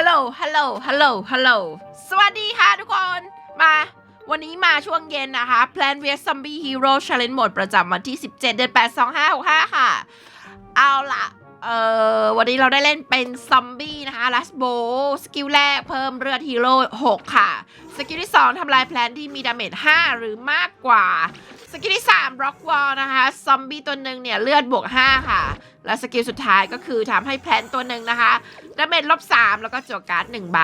ฮัลโหล ฮัลโหล ฮัลโหล ฮัลโหล สวัสดีค่ะทุกคน มา วันนี้มาช่วงเย็นนะคะ Plan vs Zombie Hero Challenge Mode ประจำวันที่ 17 เดือน 8 2565 ค่ะ เอาละเอ่อ วันนี้เราได้เล่นเป็นซอมบี้นะคะลัสโบสกิลแรกเพิ่มเลือดฮีโร่6ค่ะ สกิลที่ 2ทำลายแพลนที่มีดาเมจ5 หรือมากกว่า กิลที่3บล็อกวอลนะคะซอมบี้ตัวหนึ่งเนี่ยเลือดบวก 5 ค่ะ และสกิลสุดท้ายก็คือทำให้แพลนตัวหนึ่งนะคะดาเมจลบ 3 แล้วก็จั่วการ์ด1ใบ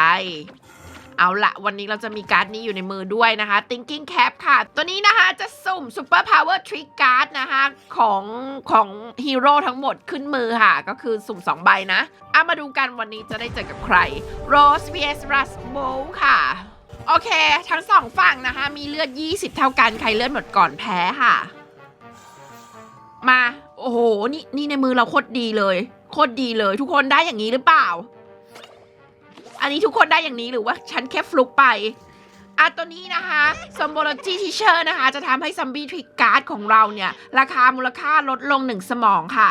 เอาละวันนี้เราจะมีการ์ดนี้อยู่ในมือด้วยนะคะ Thinking Cap ค่ะ ตัวนี้นะคะจะสุ่ม Super Power Trick Card นะคะของของฮีโร่ทั้งหมดขึ้นมือค่ะ ก็คือสุ่ม 2 ใบนะเอามาดูกันวันนี้จะได้เจอกับใคร Rose vs r u s b o w ค่ะ เค ทั้งสองฝั่งนะคะ มีเลือด 20 เท่ากัน ใครเลือดหมดก่อนแพ้ค่ะ มา โอ้โห นี่นี่ในมือเราโคตรดีเลย โคตรดีเลย ทุกคนได้อย่างนี้หรือเปล่า อันนี้ทุกคนได้อย่างนี้หรือว่าฉันแค่ฟลุกไปอะตัวนี้นะคะ Symbology Teacher นะคะ จะทำให้ซัมบี้ทริกการ์ดของเราเนี่ย ราคามูลค่าลดลง 1 สมองค่ะ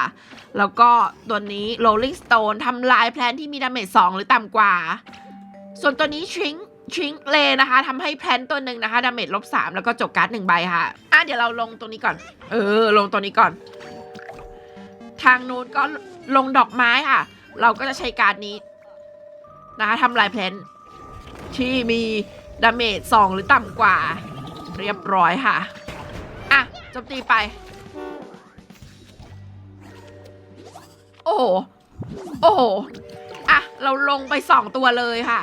แล้วก็ตัวนี้ Rolling Stone ทำลายแพลนที่มีดาเมจ2หรือต่ำกว่า ส่วนตัวนี้ Shrink Shrink เลนะคะทำให้แพลนตัวหนึ่งนะคะดาเมจลบ3แล้วก็จบการ์ดหนึ่งใบค่ะอะเดี๋ยวเราลงตัวนี้ก่อน เออ ลงตัวนี้ก่อน ทางนู้นก็ลงดอกไม้ค่ะ เราก็จะใช้การ์ดนี้ นะคะทำลายแพลนที่มีดาเมจสองหรือต่ำกว่า เรียบร้อยค่ะ อะจมตีไป โอ้โหโอ้โหอะ เราลงไปสองตัวเลยค่ะ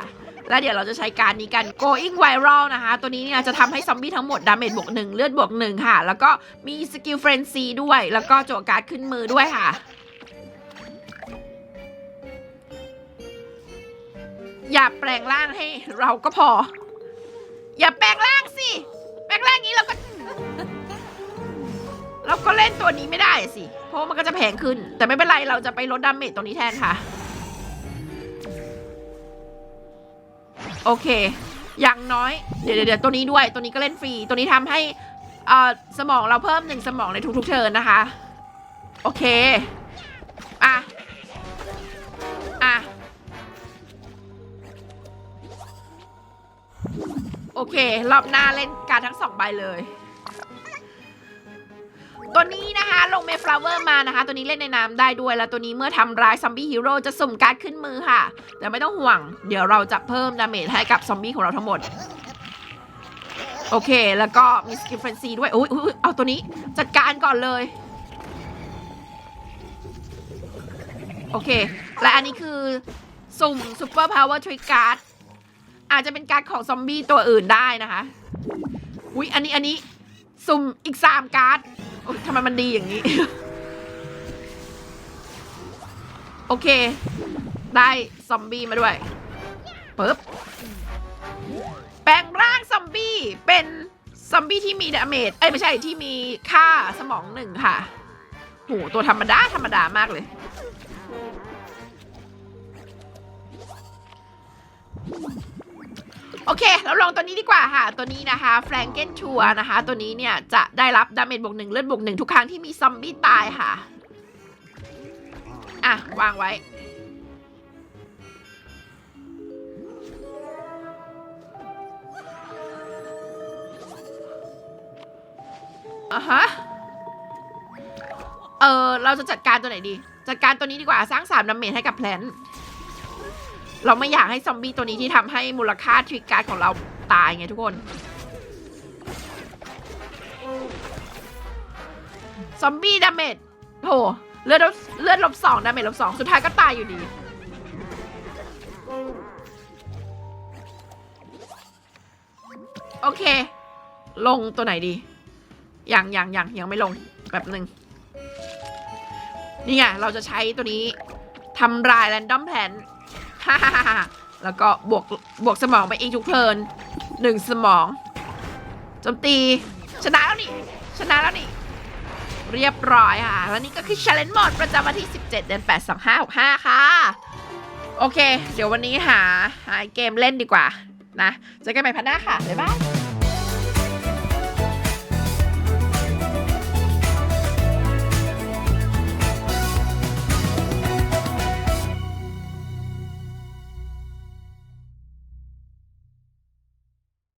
แล้วเดี๋ยวเราจะใช้การนี้กัน going viral นะคะ ตัวนี้เนี่ยจะทำให้ซอมบี้ทั้งหมดดาเมจบวกหนึ่งเลือดบวกหนึ่งค่ะ แล้วก็มีสกิลเฟรนซีด้วย แล้วก็โจวการ์ดขึ้นมือด้วยค่ะ อย่าแปลงร่างให้เราก็พอ อย่าแปลงร่างสิ แปลงร่างนี้เราก็ เราก็เล่นตัวนี้ไม่ได้สิ เพราะมันก็จะแพงขึ้น แต่ไม่เป็นไรเราจะไปลดดาเมจตรงนี้แทนค่ะ โอเค อย่างน้อยเดี๋ยวเดี๋ยวเดี๋ยวตัวนี้ด้วย ตัวนี้ก็เล่นฟรี ตัวนี้ทำให้เอ่อสมองเราเพิ่มหนึ่งสมองในทุกๆเทิร์นนะคะ โอเค อะ อะ โอเค รอบหน้าเล่นการทั้งสองใบเลย ตัวนี้นะคะ ลงเมฟลาเวอร์มานะคะ ตัวนี้เล่นในน้ำได้ด้วย แล้วตัวนี้เมื่อทำร้ายซอมบี้ฮีโร่จะสุ่มการ์ดขึ้นมือค่ะ แต่ไม่ต้องห่วง เดี๋ยวเราจะเพิ่มดาเมจให้กับซอมบี้ของเราทั้งหมด โอเค แล้วก็มีสกิลเฟนซีด้วยอุ้ยอุ๊ยเอาตัวนี้ จัดการก่อนเลย โอเค และอันนี้คือสุ่มซูเปอร์พาวเวอร์ทริกการ์ดอาจจะเป็นการ์ดของซอมบี้ตัวอื่นได้นะคะ อุ๊ยอันนี้อันนี้สุ่มอีกสามการ์ด โอ๊ยทำไมมันดีอย่างนี้ โอเค ได้ซอมบี้มาด้วยปึ๊บแปลงร่างซอมบี้เป็นซอมบี้ที่มีดาเมจเอ้ยไม่ใช่ที่มีค่าสมองหนึ่งค่ะโหตัวธรรมดา ธรรมดามากเลย โอเค เราลองตัวนี้ดีกว่าค่ะ ตัวนี้นะคะแฟรงเกนชัวนะคะ ตัวนี้เนี่ยจะได้รับดาเมจบวกหนึ่งเลือดบวกหนึ่งทุกครั้งที่มีซอมบี้ตายค่ะ อะ วางไว้ อะฮะ เออเราจะจัดการตัวไหนดี จัดการตัวนี้ดีกว่าสร้างสามดาเมจให้กับแพลน เราไม่อยากให้ซอมบี้ตัวนี้ที่ทำให้มูลค่าทริกการ์ดของเราตายไงทุกคน ซอมบี้ดาเมจโหเลือดลบเลือดลบสองดาเมจลบสองสุดท้ายก็ตายอยู่ดี โอเค ลงตัวไหนดียังยังยังยังไม่ลงแบบหนึ่งนี่ไงเราจะใช้ตัวนี้ทำลายแรนดอมแพน ฮ่าฮ่าฮ่าแล้วก็บวกบวกสมองไปอีกทุกเพลินหนึ่งสมองโจมตี ชนะแล้วนี่ชนะแล้วนี่เรียบร้อยค่ะ แล้วนี่ก็คือ Challenge Mode ประจำวันที่ 17 เดือน8 2 5 6 5 ค่ะ โอเค เดี๋ยววันนี้หาหาเกมเล่นดีกว่านะเจอกันใหม่พันหน้าค่ะ บ๊ายบาย